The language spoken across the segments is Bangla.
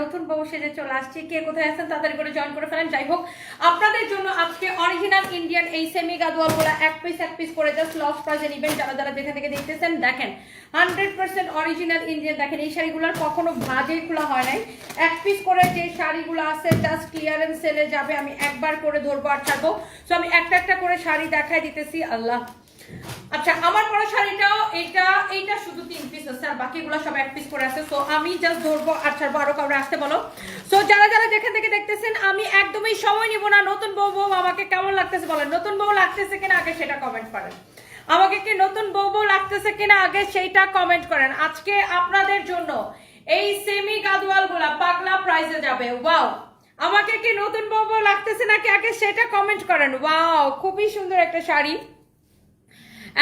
নতুন বউ সেজে চলে আসছি। কে কোথায় আছেন তাড়াতাড়ি করে জয়েন করে ফেলেন। যাই হোক, আপনাদের জন্য আজকে অরিজিনাল ইন্ডিয়ান এই সেমি গাদোয়ালগুলা এক পিস এক পিস করে জাস্ট লস প্রাইজে নেবেন। যারা যারা যেখান থেকে দেখতেছেন, দেখেন। হান্ড্রেড পার্সেন্ট অরিজিনাল ইন্ডিয়ান দেখেন, এই শাড়িগুলোর কখনো ভাজে খোলা হয় নাই। এক পিস করে যে শাড়িগুলো আছে জাস্ট ক্লিয়ারেন্স সেলে যাবে। আমি একবার করে ধরবো আর ছাড়বো। তো আমি একটা একটা করে শাড়ি দেখাই দিতেছি। আল্লাহ। আচ্ছা আমার পরা শাড়িটাও এটা এইটা শুধু তিন পিস আছে আর বাকিগুলো সব এক পিস করে আছে। তো আমি জাস্ট ধরবো আর ছাড়বো, আরও কাউরে আসতে বলো। তো যারা যারা যেখান থেকে দেখতেছেন, আমি একদমই সময় নিব না। নতুন বউ বউ আমাকে কেমন লাগতেছে বলেন? নতুন বউ লাগতেছে কিনা আগে সেটা কমেন্ট করেন। আমাকে কি নতুন বউ বউ লাগতেছে কিনা আগে সেইটা কমেন্ট করেন। আজকে আপনাদের জন্য এই সেমি গাদওয়ালগুলা পাগলা প্রাইসে যাবে। ওয়াও আমাকে কি নতুন বউ বউ লাগতেছে নাকি আগে সেটা কমেন্ট করেন? ওয়াও খুবই সুন্দর একটা শাড়ি।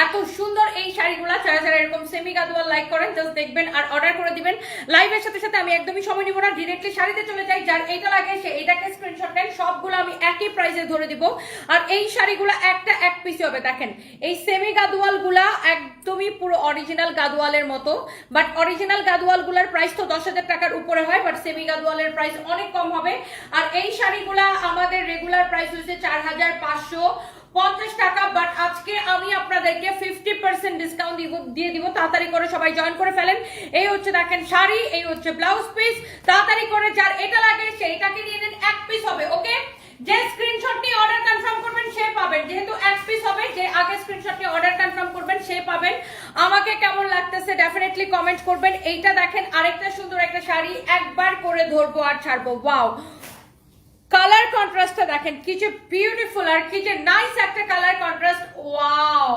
এত সুন্দর এই শাড়িগুলো। যারা যারা এরকম সেমি গাদুয়াল লাইক করেন জাস্ট দেখবেন আর অর্ডার করে দিবেন। লাইভের সাথে সাথে আমি একদমই সময় নিব না ডিরেক্টলি শাড়িতে চলে যাই। যার এইটা লাগে, সে এটাকে স্ক্রিনশট নেন সবগুলো আমি একই প্রাইসে ধরে দিব। আর এই শাড়িগুলো একটা এক পিসি হবে, দেখেন। এই সেমি গাদুয়ালগুলা একদমই পুরো অরিজিনাল গাদুয়ালের মতো। বাট অরিজিনাল গাদুয়ালগুলার প্রাইস তো দশ হাজার টাকার উপরে হয় বাট সেমি গাদুয়ালের প্রাইস অনেক কম হবে। আর এই শাড়িগুলা আমাদের রেগুলার প্রাইস হচ্ছে চার হাজার পাঁচশো। পঞ্চাশ টাকা বাট আজকে আমি আপনাদেরকে ফিফটি পার্সেন্ট ডিসকাউন্ট দিয়ে দিব। তাড়াতাড়ি করে সবাই জয়েন করে ফেলেন। এই হচ্ছে দেখেন শাড়ি, এই হচ্ছে ব্লাউজ পিস তাড়াতাড়ি করে যার এটা লাগে সেইটাকে নিয়ে নেন, এক পিস হবে ওকে যে স্ক্রিনশট নিয়ে অর্ডার কনফার্ম করবেন, সে পাবেন। যেহেতু এক পিস হবে, যে আগে স্ক্রিনশট নিয়ে অর্ডার কনফার্ম করবেন, সে পাবেন। আমাকে কেমন লাগতেছে ডেফিনেটলি কমেন্ট করবেন। এইটা দেখেন, আরেকটা সুন্দর একটা শাড়ি, একবার করে ধরবো আর ছাড়বো। ওয়াও কালার কন্ট্রাস্টটা দেখেন, কি যে বিউটিফুল আর কি যে নাইস একটা colour contrast wow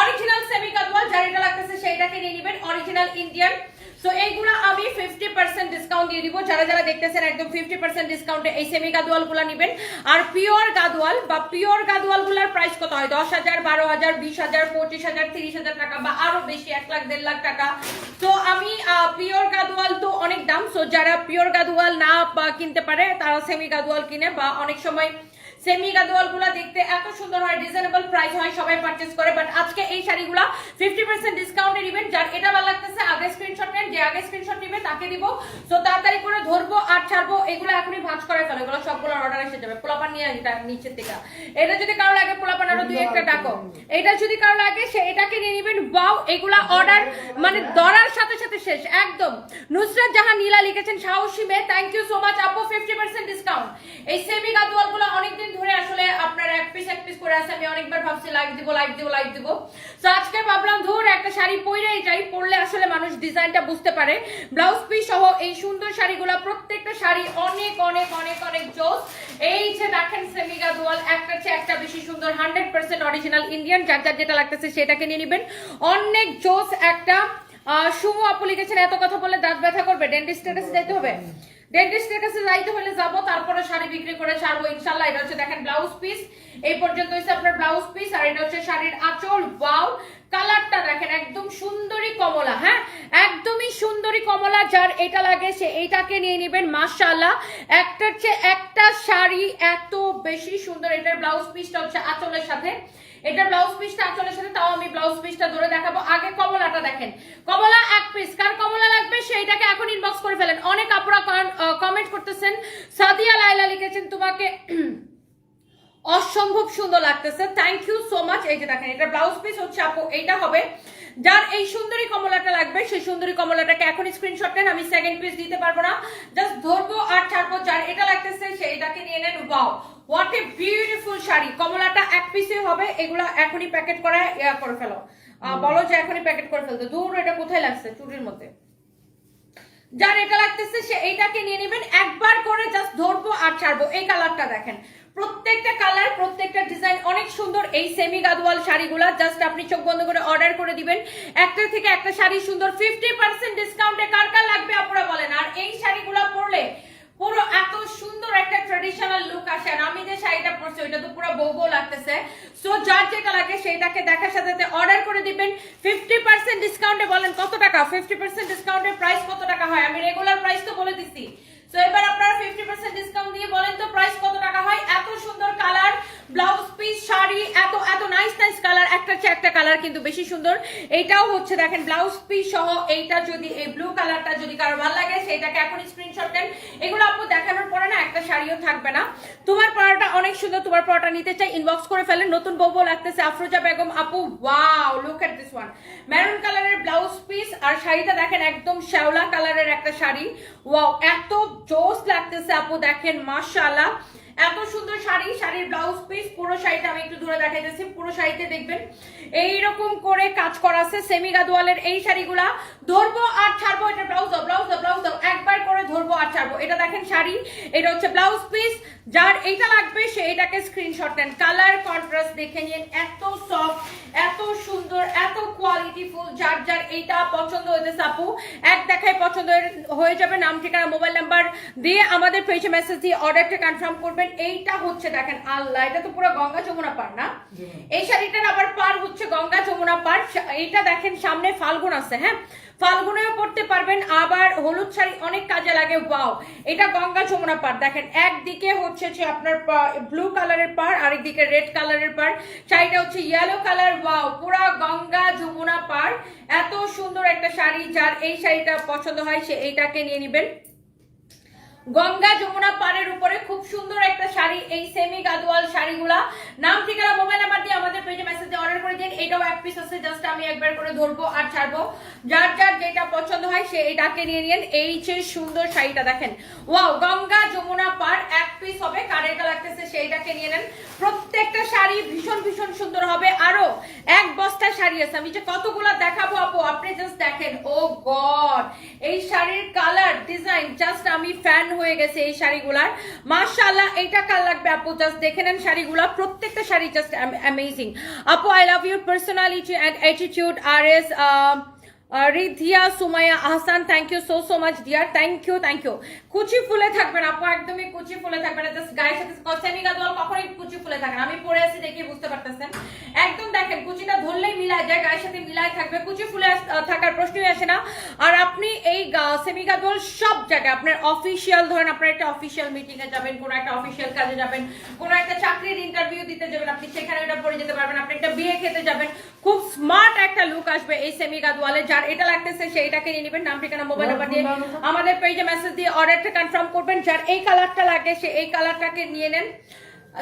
original semi Gadwal যার এটা লাগতেছে সেইটাকে নিয়ে নেবেন। অরিজিনাল ইন্ডিয়ান সো এইগুলো আমি ফিফটি পার্সেন্ট ডিসকাউন্ট দিয়ে দিব। যারা যারা দেখতেছেন একদম ফিফটি পার্সেন্ট ডিসকাউন্টে এই সেমি গাদওয়ালগুলা নেবেন। আর পিওর গাদওয়াল বা পিওর গাদওয়ালগুলার প্রাইস কত হয়? দশ হাজার, বারো হাজার, বিশ হাজার, পঁচিশ হাজার, তিরিশ হাজার টাকা বা আরও বেশি, এক লাখ, দেড় লাখ টাকা। তো আমি পিওর গাদওয়াল তো অনেক দাম। সো যারা পিওর গাদওয়াল না কিনতে পারে, তারা সেমি গাদওয়াল কিনে বা অনেক সময় সেমি গাদোয়ালগুলো দেখতে এত সুন্দর হয় রিজনেবল প্রাইস হয়, সবাই পারচেজ করে বাট আজকে এই শাড়িগুলা ফিফটি পার্সেন্ট ডিসকাউন্টে নেবেন, যার এটা ভালো লাগতেছে, আগে স্ক্রিনশট নেন, যে আগে স্ক্রিনশট নেবে, তাকে দিব। তো তাড়াতাড়ি করে ধরবো আর ছাড়বো, এগুলো এখনই ভাঁজ করে ফেলো, এগুলো সবগুলো অর্ডার এসে যাবে। পোলাপান নিয়ে এটা নিচের থেকে এটা যদি কারও লাগে, পোলাপান আরও দুই একটা ডাকো। এটা যদি কারও লাগে, সে এটাকে নিয়ে নেবেন ওয়াও এগুলা অর্ডার মানে ধরার সাথে সাথে শেষ, একদম। নুসরাত জাহান নীলা লিখেছেন, সাহসী মেয়ে থ্যাংক ইউ সো মাচ আপু ফিফটি পার্সেন্ট ডিসকাউন্ট এই সেমি গাদওয়ালগুলো ধরে আসলে আপনার এক পিস এক পিস করে আছে আমি অনেকবার ভাবছি লাইক দিব লাইক দিব লাইক দিব। তো আজকে ভাবলাম ধর একটা শাড়ি পরেই যাই পরলে আসলে মানুষ ডিজাইনটা বুঝতে পারে। ব্লাউজ পিস সহ এই সুন্দর শাড়িগুলো প্রত্যেকটা শাড়ি অনেক অনেক অনেক অনেক জোস। এই যে দেখেন সেমি গাদওয়াল একটা চেয়ে একটা বেশি সুন্দর হান্ড্রেড পার্সেন্ট অরিজিনাল ইন্ডিয়ান যার যার যেটা লাগতেছে সেটাকে নিয়ে নেবেন। অনেক জোস একটা আহ, সুমু আপু লিখেছেন এত কথা বলে দাঁত ব্যথা করবে ডেন্টিস্টের যাইতে হবে? ডেন্টিস্টের কাছে যাইতে হলে যাব, তারপরে শাড়ি বিক্রি করে ছাড়বো, ইনশাল্লাহ। এটা হচ্ছে দেখেন ব্লাউজ পিস এই পর্যন্ত হচ্ছে আপনার ব্লাউজ পিস আর এটা হচ্ছে শাড়ির আঁচল। ওয়াও কালারটা দেখেন একদম সুন্দরী কমলা হ্যাঁ? কমলা যার এটা লাগে সে এইটাকে নিয়ে নেবেন মাশাআল্লাহ। একটার চেয়ে একটা শাড়ি এত বেশি সুন্দর, এটার ব্লাউজ পিসটা হচ্ছে আঁচলের সাথে। এটা ব্লাউজ পিসটা আঁচলের সাথে, তাও আমি ব্লাউজ পিসটা ধরে দেখাবো। আগে কমলাটা দেখেন। কমলা এক পিস কার কমলা লাগবে, সেইটাকে এখন ইনবক্স করে ফেলেন। অনেক আপুরা কমেন্ট করতেছেন। সাদিয়া লাইলা লিখেছেন, তোমাকে অসম্ভব সুন্দর লাগতেছে। থ্যাংক ইউ সো মাচ এই যে দেখেন এটা ব্লাউজ পিস হচ্ছে আপু, এইটা হবে যার এই সুন্দরী কমলাটা লাগবে সেই সুন্দরী কমলাটাকে এখন স্ক্রিনশট নেন আমি সেকেন্ড পিস দিতে পারব না। জাস্ট ধরবো আর ছাড়বো যার এটা লাগতেছে সেইটাকে নিয়ে নেন। Wow what a beautiful sari. কমলাটা এক পিসে হবে এগুলো এখনই প্যাকেট করে ইয়া করে ফেলো। আহ, বলো যে এখনই প্যাকেট করে ফেলতে। দূর এটা কোথায় লাগছে? চুরির মধ্যে। যার এটা লাগতেছে সে এইটাকে নিয়ে নেবেন। একবার করে জাস্ট ধরবো আর ছাড়বো। এই কালারটা দেখেন। প্রত্যেকটা কালার প্রত্যেকটা ডিজাইন অনেক সুন্দর এই সেমি গাদওয়াল শাড়িগুলা। জাস্ট আপনি চোখ বন্ধ করে অর্ডার করে দিবেন। একটা থেকে একটা শাড়ি সুন্দর। ফিফটি পার্সেন্ট ডিসকাউন্টে কার কার লাগবে আপনারা বলেন। আর এই শাড়িগুলো পরলে পুরো এত সুন্দর একটা ট্রেডিশনাল লুক আসে। আর আমি যে শাড়িটা পরছি, ওইটা তো পুরো বউ বউ লাগতেছে। সো যার যেটা লাগে সেইটাকে দেখার সাথে সাথে অর্ডার করে দিবেন। ফিফটি পার্সেন্ট ডিসকাউন্টে বলেন কত টাকা? ফিফটি পার্সেন্ট ডিসকাউন্টের প্রাইস কত টাকা হয়? আমি রেগুলার প্রাইস তো বলে দিচ্ছি সো এবার আপনারা ফিফটি পার্সেন্ট ডিসকাউন্ট দিয়ে বলেন তো প্রাইস কত টাকা হয়? এত সুন্দর কালার ব্লাউজ পিস শাড়ি, এত এত নাইস নাইস কালার একটা চেয়ে একটা কালার কিন্তু বেশি সুন্দর। এইটাও হচ্ছে দেখেন ব্লাউজ পিস সহ এইটা যদি, এই ব্লু কালারটা যদি কারও ভালো লাগে সেটাকে এখন স্ক্রিনশট দেন। এগুলো আপু দেখানোর পরে না একটা শাড়িও থাকবে না। তোমার পড়াটা অনেক সুন্দর, তোমার পড়াটা নিতে চাই ইনবক্স করে ফেলেন। নতুন বউ লাগতেছে, আফরোজা বেগম, আপু wow look at this one maroon কালারের ব্লাউজ পিস আর শাড়িটা দেখেন একদম শ্যাওলা কালারের একটা শাড়ি। ওয়াও এত জোস লাগতেছে আপু দেখেন মাশাআল্লাহ। এত সুন্দর শাড়ি, শাড়ির ব্লাউজ পিস পুরো শাড়িটা আমি একটু ধরে দূরে দেখাইতেছি পুরো শাড়িতে দেখবেন। এইরকম করে কাজ করা আছে সেমি গাদোয়ালের এই শাড়িগুলা। ধরবো আর ছাড়বো এটা ব্লাউজ দাও ব্লাউজ দাও ব্লাউজ একবার করে ধরবো আর ছাড়বো। এটা দেখেন শাড়ি, এটা হচ্ছে ব্লাউজ পিস যার এইটা লাগবে, সে এটাকে স্ক্রিনশট নেন কালার কন্ট্রাস্ট দেখে নিন, এত সফট এত সুন্দর, এত কোয়ালিটিফুল যার যার এইটা পছন্দ হইতেছে আপু, এক দেখায় পছন্দ হয়ে- হয়ে যাবে, নাম, ঠিকানা মোবাইল নাম্বার দিয়ে আমাদের পেজে মেসেজ দিয়ে অর্ডারটা কনফার্ম করবেন। এইটা হচ্ছে দেখেন আল্লাহ এটা তো পুরো গঙ্গা যমুনা পার না? এই শাড়িটার আবার পার হচ্ছে গঙ্গা যমুনা পার এইটা দেখেন সামনে ফাল্গুন আছে হ্যাঁ? ফাল্গুনেও পড়তে পারবেন আবার হলুদ শাড়ি অনেক কাজে লাগে ওয়াও। এটা গঙ্গা যমুনা পার দেখেন একদিকে হচ্ছে যে আপনার ব্লু কালারের পার আরেকদিকে রেড কালারের পার শাড়িটা হচ্ছে ইয়েলো কালার ওয়াও পুরা গঙ্গা যমুনা পার এত সুন্দর একটা শাড়ি যার এই শাড়িটা পছন্দ হয় সে এইটাকে নিয়ে নেবেন। গঙ্গা যমুনা পাড়ের উপরে খুব সুন্দর একটা শাড়ি, এই সেমি গাদোয়াল শাড়িগুলা। নাম, ঠিকানা মোবাইল নাম্বার দিয়ে আমাদের পেজে মেসেজ অর্ডার করে দিন। এটাও এক পিস আছে জাস্ট আমি একবার করে ধরবো আর ছাড়বো। যার যার যেটা পছন্দ হয় সে এটাকে নিয়ে নিন। এই যে সুন্দর শাড়িটা দেখেন। ওয়াও গঙ্গা যমুনা পাড় এক পিস হবে, কারের লাগতেছে সেইটাকে নিয়ে নেন। প্রত্যেকটা শাড়ি ভীষণ ভীষণ সুন্দর হবে। আরও এক বস্তা শাড়ি আছে। আমি যে কতগুলা দেখাবো আপু, আপনি জাস্ট দেখেন। ও গড এই শাড়ির কালার ডিজাইন জাস্ট আমি ফ্যান হয়ে গেছে এই শাড়িগুলার। মাশাআল্লাহ এইটা কার লাগবে আপু? জাস্ট দেখে নেন শাড়িগুলা। প্রত্যেকটা শাড়ি জাস্ট অ্যামেজিং আপু I love your personality and attitude R S Ridhiya, Sumaiya, Ahsan thank you so so much dear thank you thank you কুচি ফুলে থাকবেন আপু, একদমই কুচি ফুলে থাকবেন জাস্ট গায়ের সাথে সেমি গাদোয়াল কখনোই কুচি ফুলে থাকে আমি পরে আছি দেখে বুঝতে পারতেছেন। একদম দেখেন, কুচিটা ধরলেই মিলায় যায় গায়ের সাথে মিলায় থাকবে। কুচি ফুলে থাকার প্রশ্নই আসে না। আর আপনি এই সেমি গাদোয়াল সব জায়গায়, আপনার অফিসিয়াল ধরেন আপনার একটা অফিসিয়াল মিটিং এ যাবেন, কোনো একটা অফিসিয়াল কাজে যাবেন, কোনো একটা চাকরির ইন্টারভিউ দিতে যাবেন, আপনি সেখানে ওটা পরে যেতে পারবেন, আপনি একটা বিয়ে খেতে যাবেন। খুব স্মার্ট একটা লুক আসবে এই সেমি গাদওয়ালে যার এটা লাগতেছে সেইটাকে নিয়ে নেবেন নাম ঠিকানা মোবাইল নাম্বার দিয়ে আমাদের পেজে মেসেজ দিয়ে অর্ডারটা কনফার্ম করবেন। যার এই কালারটা লাগে সে এই কালারটাকে নিয়ে নেন।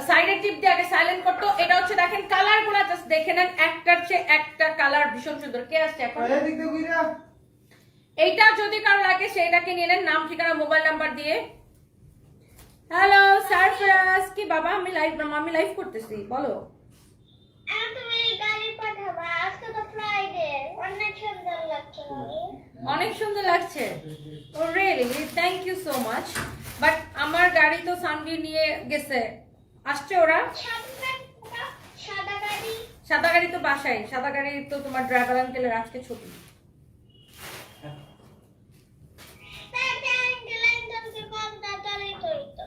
সাইডের টিপ দিয়ে আগে সাইলেন্ট করতো। এটা হচ্ছে দেখেন কালারগুলা জাস্ট দেখে নেন। একটার চেয়ে একটা কালার ভীষণ সুন্দর। কে আসছে এখন? এইটা যদি কারও লাগে সেটাকে নিয়ে নেন। নাম ঠিকানা মোবাইল নাম্বার দিয়ে। হ্যালো সারফরাজ কি বাবা আমি লাইভ আমি লাইভ করতেছি বলো আর তুমি গাড়ি পাঠাবা আজকে তো ফ্রাইডে অনেক সুন্দর লাগছে ও really thank you so much but আমার গাড়ি তো সানভি নিয়ে গেছে। আসছে ওরা? সাদা গাড়ি। তো বাসায়। সাদা গাড়ি তো তোমার ড্রাইভার আঙ্কেলের আজকে ছুটি তাড়াতাড়ি তো।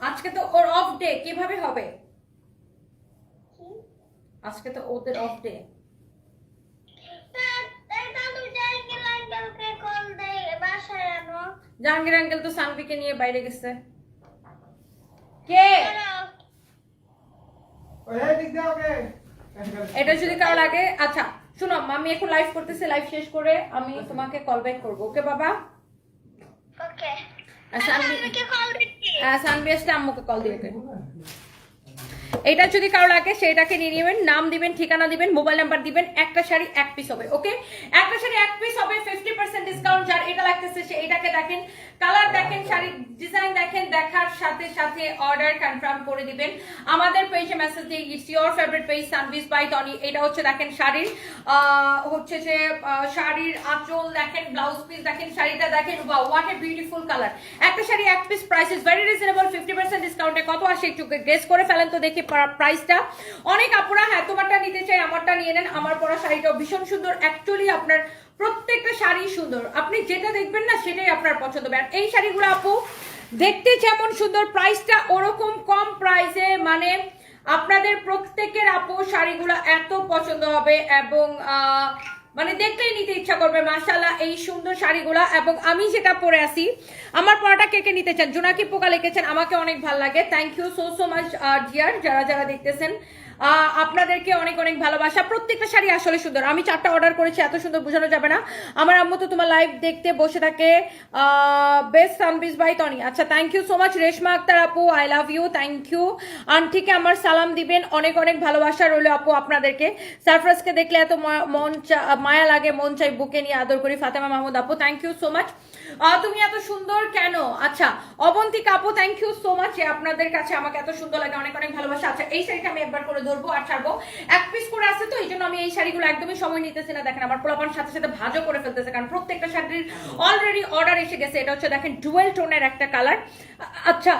আজকে তো ওর অফ ডে কীভাবে হবে? আজকে তো ওদের অফ ডে জাহাঙ্গীর আঙ্কেল তো সানভিকে নিয়ে বাইরে গেছে। কে? এটা যদি কারও লাগে আচ্ছা শুনো আমি এখন লাইভ করতেছি লাইভ শেষ করে আমি তোমাকে কল ব্যাক করব ওকে বাবা? আর সানভি আহ, সানভি আসলে আম্মুকে কল দিয়ে ওকে। এটা যদি কারও লাগে সেটাকে নিয়ে নেবেন, নাম দিবেন, ঠিকানা দিবেন, মোবাইল নাম্বার দিবেন, একটা শাড়ি এক পিস হবে ওকে একটা শাড়ি এক পিস হবে ফিফটি পার্সেন্ট ডিসকাউন্ট যার এটা লাগতেছে সে এটাকে দেখেন কালার দেখেন, শাড়ির ডিজাইন দেখেন, দেখার সাথে সাথে অর্ডার কনফার্ম করে দিবেন। আমাদের পেজে মেসেজ দিয়ে it's your favourite page service by Tony এটা হচ্ছে দেখেন শাড়ির হচ্ছে যে শাড়ির আঁচল দেখেন ব্লাউজ পিস দেখেন, শাড়িটা দেখেন বা হোয়াট এ বিউটিফুল কালার একটা শাড়ি এক piece price is very reasonable fifty percent ডিসকাউন্টে কত আসে একটু গেস করে ফেলেন তো দেখি। প্রাইসটা অনেক আপুরা হ্যাঁ তোমারটা নিতে চাই আমারটা নিয়ে নেন। আমার পরা শাড়িটাও ভীষণ সুন্দর। অ্যাকচুয়ালি আপনার প্রত্যেকটা শাড়ি সুন্দর। আপনি যেটা দেখবেন না, সেটাই আপনার পছন্দ হবে। আর এই শাড়িগুলো আপু, দেখতে যেমন সুন্দর প্রাইসটা ওরকম কম প্রাইসে মানে আপনাদের প্রত্যেকের আপু শাড়িগুলো এত পছন্দ হবে এবং মানে দেখলেই নিতে ইচ্ছা করবে মাসাল্লাহ এই সুন্দর শাড়িগুলো। এবং আমি যেটা পরে আসি আমার পড়াটা কে নিতে চান? জোনাকি পোকা লিখেছেন আমাকে অনেক ভালো লাগে। Thank you so so much dear যারা যারা দেখতেছেন আপনাদেরকে অনেক অনেক ভালোবাসা। প্রত্যেকটা শাড়ি আসলে সুন্দর। আমি চারটা অর্ডার করেছি, এত সুন্দর বোঝানো যাবে না। আমার আম্মু তো তোমার লাইভ দেখতে বসে থাকে। বেস্ট সানবিজ বাই টনি আচ্ছা thank you so much Reshma Akter আপু। I love you thank you আন্টিকে আমার সালাম দিবেন। অনেক অনেক ভালোবাসা রইল আপু আপনাদেরকে। সারফরাজকে দেখলে এত মন মায়া লাগে, মন চাই বুকে নিয়ে আদর করি। ফাতেমা মাহমুদ আপু থ্যাংক ইউ সো মাচ তুমি এত সুন্দর কেন? আচ্ছা অবন্তী কাপু থ্যাংক ইউ সো মাচ আপনাদের কাছে আমাকে এত সুন্দর লাগে, অনেক অনেক ভালোবাসা। আচ্ছা এই শাড়িটা আমি একবার করে ধরবো আর ছাড়বো। এক পিস করে আছে তো এই জন্য আমি এই শাড়িগুলো একদমই সময় নিতেছি না। দেখেন, আমার পোলাপান সাথে সাথে ভাজও করে ফেলতেছে, কারণ প্রত্যেকটা শাড়ির অলরেডি অর্ডার এসে গেছে। এটা হচ্ছে, দেখেন ডুয়েল টোনের একটা কালার আচ্ছা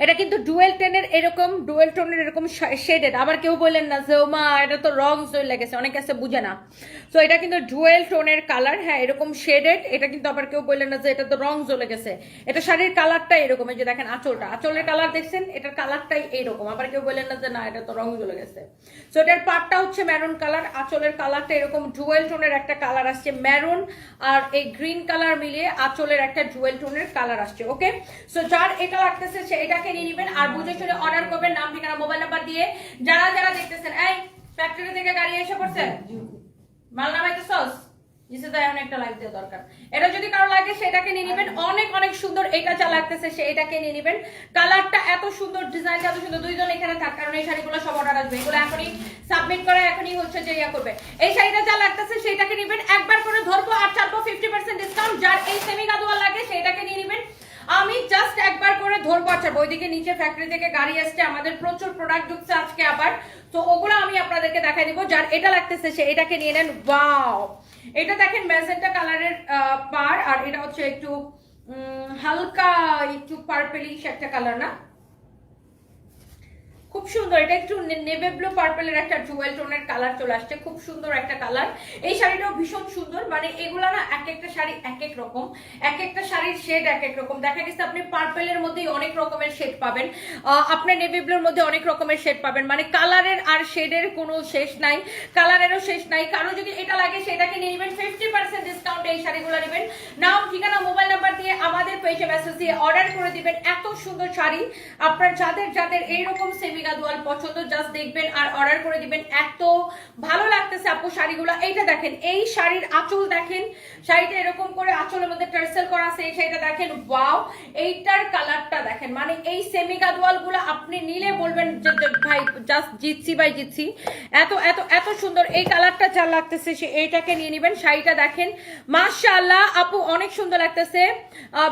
এটা কিন্তু ডুয়েল টেনের এরকম, ডুয়েল টোনের এরকম শেডেড আবার কেউ বললেন না যে মা এটা তো রং চলে গেছে অনেক কাছে বুঝে না। তো এটা কিন্তু ডুয়েল টোনের কালার হ্যাঁ এরকম শেডেড এটা কিন্তু আবার কেউ বললেন না যে, এটা তো রং জ্বলে গেছে এটা শাড়ির কালারটা এরকম, এই যে দেখেন আঁচলটা। আঁচলের কালার দেখছেন, এটার কালারটাই এইরকম আবার কেউ বললেন না যে, না, এটা তো রং জ্বলে গেছে সো এটার পাটটা হচ্ছে ম্যারুন কালার আঁচলের কালারটা এরকম ডুয়েল টোনের একটা কালার আসছে ম্যারুন আর এই গ্রিন কালার মিলিয়ে আঁচলের একটা ডুয়েল টোনের কালার আসছে ওকে সো যার এটা লাগতেছে, সে এটাকে নিয়ে নেবেন আর বুঝে শুনে অর্ডার করবেন নাম, ঠিকানা মোবাইল নাম্বার দিয়ে যারা যারা দেখতেছেন। এই ফ্যাক্টরি থেকে গাড়ি এসে পড়ছে? মাল নামাইতে সস। সেটাকে নিয়ে নেবেন। এটাকে নিয়ে কালারটা এত সুন্দর এত সুন্দর, দুইজন এখানে থাক, কারণ এই শাড়িগুলো সব অর্ডার আসবে। এগুলো এখনই সাবমিট করে, এখনই হচ্ছে যে করবে। এই শাড়িটা লাগতেছে, সেটাকে নেবেন। একবার আর ফিফটি পার্সেন্ট ডিসকাউন্ট যার এই সেমি লাগে নিয়ে নেবেন। আমি জাস্ট একবার করে ধরবো আচ্ছা ওইদিকে নিচে ফ্যাক্টরি থেকে গাড়ি আসছে, আমাদের প্রচুর প্রোডাক্ট ঢুকছে আজকে আবার। তো ওগুলো আমি আপনাদেরকে দেখাই দিব, যার এটা লাগতেছে সে, এটাকে নিয়ে নেন ওয়াও এটা দেখেন ম্যাজেন্টা কালারের পার, আর এটা হচ্ছে একটু হালকা, একটু পার্পেলিশ একটা কালার না? খুব সুন্দর, এটা একটু নেভে ব্লু পার্পেলের একটা জুয়েল টোনের কালার চলে আসছে, খুব সুন্দর একটা কালার এই শাড়িটাও ভীষণ সুন্দর মানে এগুলা না এক একটা শাড়ি এক এক রকম। এক একটা শাড়ির শেড এক এক রকম। দেখা গেছে আপনি পার্পেলের মধ্যেই অনেক রকমের শেড পাবেন। আহ, আপনার নেভি ব্লুর মধ্যে অনেক রকমের শেড পাবেন। মানে কালারের আর শেডের কোনো শেষ নাই। কালারেরও শেষ নাই। কারও যদি এটা লাগে সেটাকে নিয়ে নেবেন ফিফটি পার্সেন্ট ডিসকাউন্ট এই শাড়িগুলো নেবেন। নাম ঠিকানা মোবাইল নাম্বার দিয়ে আমাদের পেজে মেসেজ দিয়ে অর্ডার করে দিবেন এত সুন্দর শাড়ি। আপনার যাদের যাদের এইরকম সেমি দোয়াল পছন্দ জাস্ট দেখবেন আর অর্ডার করে দিবেন। এত ভালো লাগতেছে আপু শাড়িগুলো। এইটা দেখেন এই শাড়ির আঁচল দেখেন, শাড়িটা এরকম করে আঁচলের মধ্যে টার্সেল করা আছে, এই শাড়িটা দেখেন, ওয়াও, এইটার কালারটা দেখেন। মানে এই সেমি গাদোয়ালগুলো আপনি নিলে বলবেন যে ভাই জাস্ট জিতছি ভাই জিতছি এত এত এত সুন্দর এই কালারটা যা লাগতেছে, সে এইটাকে নিয়ে নেবেন। শাড়িটা দেখেন, মাশাআল্লাহ, আপু অনেক সুন্দর লাগতেছে।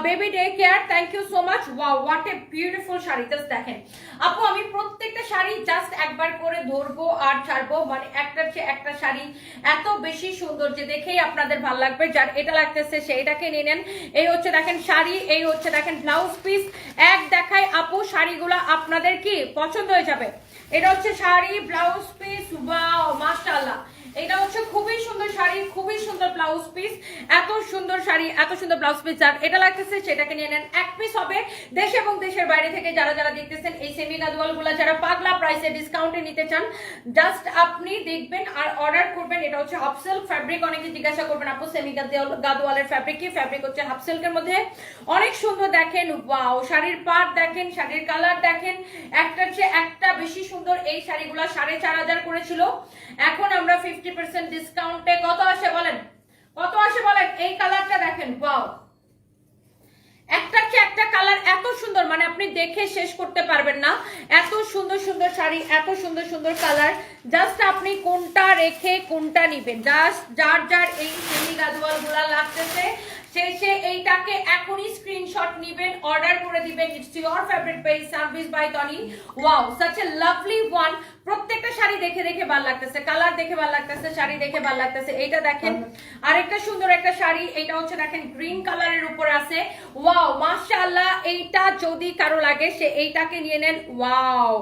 Baby day care thank you so much wow what a beautiful sari just দেখেন। আপু, আমি প্রত্যেকটা শাড়ি জাস্ট একবার করে ধরবো আর ছাড়বো। মানে একটার চেয়ে একটা শাড়ি এত বেশি সুন্দর যে দেখেই আপনাদের ভালো লাগবে, যার এটা লাগতেছে সেইটাকে নিয়ে নেন। এই হচ্ছে দেখেন শাড়ি, এই হচ্ছে দেখেন ব্লাউজ পিস এক দেখায় আপু, শাড়িগুলো আপনাদের কি পছন্দ হয়ে যাবে? এটা হচ্ছে শাড়ি ব্লাউজ পিস বা মাশাআল্লাহ। এটা হচ্ছে খুবই সুন্দর শাড়ি, খুবই সুন্দর ব্লাউজ পিস এত সুন্দর শাড়ি, এত সুন্দর ব্লাউজ পিস যার এটা লাগতেছে, সেটাকে নিয়ে নেন এক পিস হবে। দেশ এবং দেশের বাইরে থেকে যারা যারা দেখতেছেন এই সেমি গাদওয়ালগুলা যারা পাগলা প্রাইসে ডিসকাউন্টে নিতে চান জাস্ট আপনি দেখবেন আর অর্ডার করবেন, এটা হচ্ছে হাফ সিল্ক ফ্যাব্রিক অনেকে জিজ্ঞাসা করবেন, আপু সেমি গাদওয়ালের ফ্যাব্রিক কি? ফ্যাব্রিক হচ্ছে হাফ সিল্কের মধ্যে? অনেক সুন্দর দেখেন ওয়াও শাড়ির পাট দেখেন, শাড়ির কালার দেখেন। একটার চেয়ে একটা বেশি সুন্দর এই শাড়িগুলো সাড়ে চার হাজার করেছিল। এখন আমরা ফিফটি পার্সেন্ট ডিসকাউন্টে কত আসে বলেন? কত আসে বলেন? এই কালারটা দেখেন ওয়াও একটা কি একটা কালার এত সুন্দর মানে আপনি দেখে শেষ করতে পারবেন না। এত সুন্দর সুন্দর শাড়ি, এত সুন্দর সুন্দর কালার জাস্ট আপনি কোনটা রেখে কোনটা নিবেন। জাস্ট যার যার এই সেমি গাদওয়ালগুলা লাগতেছে সেই সে এইটাকে এখনই স্ক্রিনশট নিবেন অর্ডার করে দিবেন। It's your favourite page service by Tony wow such a lovely one প্রত্যেকটা শাড়ি দেখে দেখে ভালো লাগতেছে কালার দেখে ভালো লাগতেছে, শাড়ি দেখে ভালো লাগতেছে। এইটা দেখেন, আরেকটা সুন্দর একটা শাড়ি এটা হচ্ছে দেখেন গ্রিন কালারের উপর আছে। ওয়াও মাশাআল্লাহ, এইটা যদি কারও লাগে, সে এইটাকে নিয়ে নেন। ওয়াও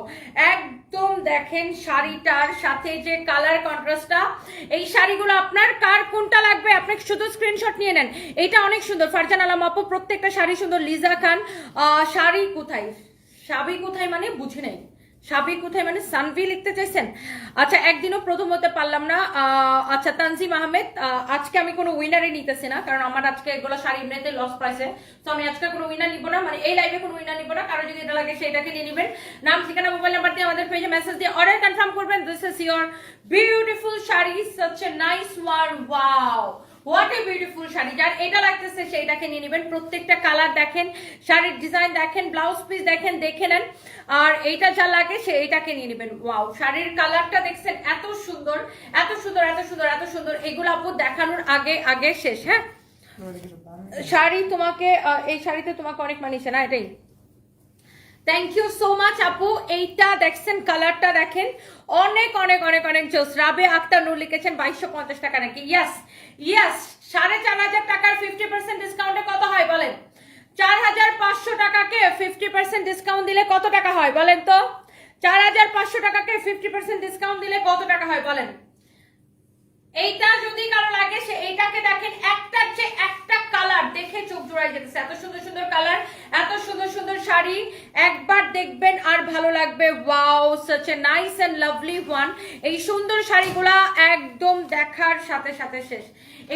একদম দেখেন শাড়িটার সাথে যে কালার কন্ট্রাস্টটা এই শাড়িগুলো আপনার কার কোনটা লাগবে? আপনি শুধু স্ক্রিনশট নিয়ে নেন। এটা অনেক সুন্দর। ফারজান আলম আপু, প্রত্যেকটা শাড়ি সুন্দর। লিজা খান শাড়ি কোথায়? শাড়ি কোথায় মানে বুঝে নেই। সাবি কোথায়? মানে সানভি লিখতে চাইছেন? আচ্ছা একদিনও প্রথম হতে পারলাম না। আচ্ছা তানজিম আহমেদ আজকে আমি কোনো উইনারই নিতেছি না, কারণ আমার আজকে এগুলো শাড়ি এমনিতে লস প্রাইসে তো আমি আজকে কোনো উইনার নিব না মানে এই লাইভে কোনো উইনার নিব না, কারও যদি এটা লাগে সেটাকে নিয়ে নেবেন। নাম, ঠিকানা মোবাইল নাম্বার দিয়ে আমাদের পেজে মেসেজ দিয়ে অর্ডার কনফার্ম করবেন। This is your beautiful sari such a nice one wow what a beautiful sari. যার এটা লাগতেছে সেইটাকে নিয়ে নেবেন। প্রত্যেকটা কালার দেখেন শাড়ির ডিজাইন দেখেন ব্লাউজ পিস দেখেন দেখে নেন। আর এইটা যা লাগে সে নিয়ে নেবেন। ওয়াও শাড়ির কালারটা দেখছেন এত সুন্দর এত সুন্দর এত সুন্দর এত সুন্দর। এগুলো আপু দেখানোর আগে আগে শেষ হ্যাঁ? শাড়ি তোমাকে এই শাড়িতে তোমাকে অনেক মানিয়েছে না এটাই? থ্যাংক ইউ সো মাচ আপু এইটা দেখছেন কালারটা দেখেন। অনেক অনেক অনেক অনেক জোস রাবে আক্তার নূর লিখেছেন বাইশশো পঞ্চাশ টাকা নাকি? ইয়াস ইয়াস সাড়ে চার হাজার টাকার ফিফটি পার্সেন্ট ডিসকাউন্টে কত হয় বলেন? চার হাজার পাঁচশো টাকাকে ফিফটি পার্সেন্ট ডিসকাউন্ট দিলে কত টাকা হয় বলেন তো? চার হাজার পাঁচশো টাকাকে ফিফটি পার্সেন্ট ডিসকাউন্ট দিলে কত টাকা হয় বলেন? এইটা যদি কারও লাগে, সে এইটাকে দেখেন একটা চেয়ে একটা কালার দেখে চোখ জোড়াই যেতেছে। এত সুন্দর সুন্দর কালার এত সুন্দর সুন্দর শাড়ি, একবার দেখবেন আর ভালো লাগবে। Wow such a nice and lovely one এই সুন্দর শাড়িগুলা একদম দেখার সাথে সাথে শেষ।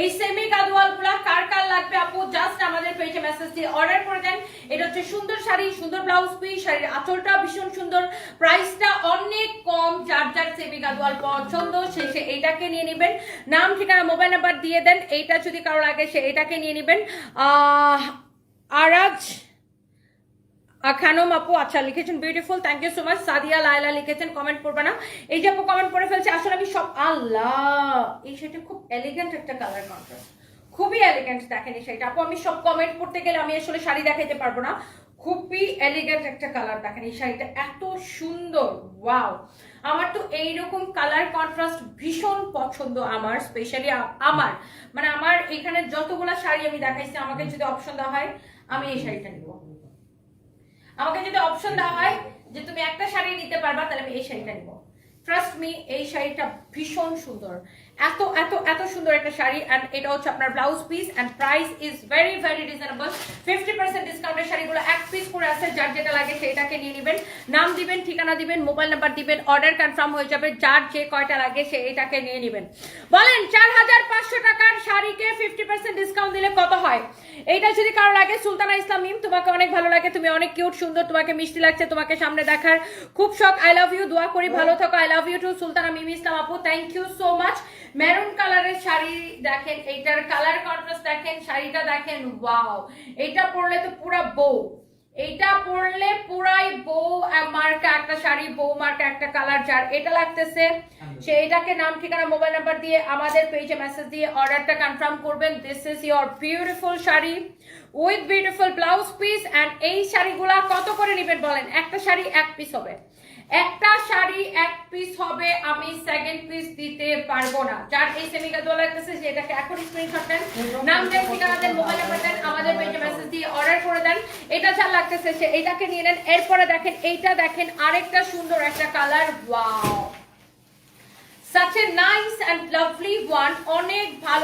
এই সেমি কাদওয়ালগুলা কার কার লাগবে আপু? জাস্ট আমাদের পেজে মেসেজ দিয়ে অর্ডার করে দেন। এটা হচ্ছে সুন্দর শাড়ি, সুন্দর ব্লাউজ পিস শাড়ির আঁচলটা ভীষণ সুন্দর। প্রাইসটা অনেক কম, যার যার সেমি গাদওয়াল পছন্দ সে এইটাকে নিয়ে নেবেন। নাম, ঠিকানা, মোবাইল নাম্বার দিয়ে দেন। এইটা যদি কারও লাগে, সে এটাকে নিয়ে নেবেন। আরাজ খানম আপু আচ্ছা লিখেছেন beautiful thank you so much Sadia Laila লিখেছেন কমেন্ট করবে না। এই যে আপু কমেন্ট করে ফেলছে, আসলে আমি সব, আল্লাহ, এই শাড়িটা খুব এলিগেন্ট একটা কালার কন্ট্রাস্ট খুবই এলিগেন্ট দেখেন এই শাড়িটা। আপু, আমি সব কমেন্ট করতে গেলে আমি আসলে শাড়ি দেখাইতে পারব না। খুবই এলিগেন্ট একটা কালার দেখেন, এই শাড়িটা এত সুন্দর ওয়াও আমার তো এইরকম কালার কন্ট্রাস্ট ভীষণ পছন্দ আমার স্পেশালি আমার। মানে আমার এখানে যতগুলা শাড়ি আমি দেখাইছি, আমাকে যদি অপশন দেওয়া হয়, আমি এই শাড়িটা নিবো। আমাকে যদি অপশন দেওয়া হয় যে তুমি একটা শাড়ি নিতে পারবা, তাহলে আমি এই শাড়িটা নিব। ট্রাস্ট মি এই শাড়িটা ভীষণ সুন্দর। এত এত এত সুন্দর একটা শাড়ি অ্যান্ড এটা হচ্ছে আপনার blouse piece and price is very very reasonable fifty percent ডিসকাউন্টের শাড়িগুলো এক পিস করে আছে যার যেটা লাগে সেটাকে নিয়ে নেবেন। নাম দিবেন, ঠিকানা দিবেন মোবাইল নাম্বার দিবেন অর্ডার কনফার্ম হয়ে যাবে, যার যে কয়টা লাগে সে এটাকে নিয়ে নেবেন। বলেন, চার হাজার পাঁচশো টাকার শাড়িকে ফিফটি পার্সেন্ট ডিসকাউন্ট দিলে কত হয়? এইটা যদি কারও লাগে, সুলতানা ইসলাম মিম, তোমাকে অনেক ভালো লাগে, তুমি অনেক কিউট সুন্দর, তোমাকে মিষ্টি লাগছে, তোমাকে সামনে দেখার খুব শখ। আই লাভ ইউ দোয়া করি, ভালো থাকো I love you too Sultana Mim Islam আপু thank you so much maroon কালারের শাড়ি দেখেন এইটার কালার কন্ট্রাস্ট দেখেন শাড়িটা দেখেন ওয়াও এটা পরলে তো পুরা বউ। এইটা পরলে পুরাই বউ মার্কা একটা শাড়ি বউ মার্কা একটা কালার যার এটা লাগতেছে। সে এটাকে নাম ঠিকানা মোবাইল নাম্বার দিয়ে আমাদের পেজে মেসেজ দিয়ে অর্ডারটা কনফার্ম করবেন। This is your beautiful sari with beautiful blouse piece and এই শাড়িগুলা কত করে নেবেন বলেন? একটা শাড়ি এক পিস হবে। একটা শাড়ি এক পিস হবে, আমি সেকেন্ড পিস দিতে পারব না। যার এই সেমিকা দোলা লাগতেছে সেটাকে এখন স্ক্রিনশট দেন। নাম দেন ঠিকানা মোবাইল নাম্বার দেন, আমাদের পেজে মেসেজ দিয়ে অর্ডার করে দেন। এটা যা লাগতেছে, সে এটাকে নিয়ে নেন। এরপরে দেখেন, এইটা দেখেন, আরেকটা সুন্দর একটা colour wow such a nice and lovely one, অনেক ভালো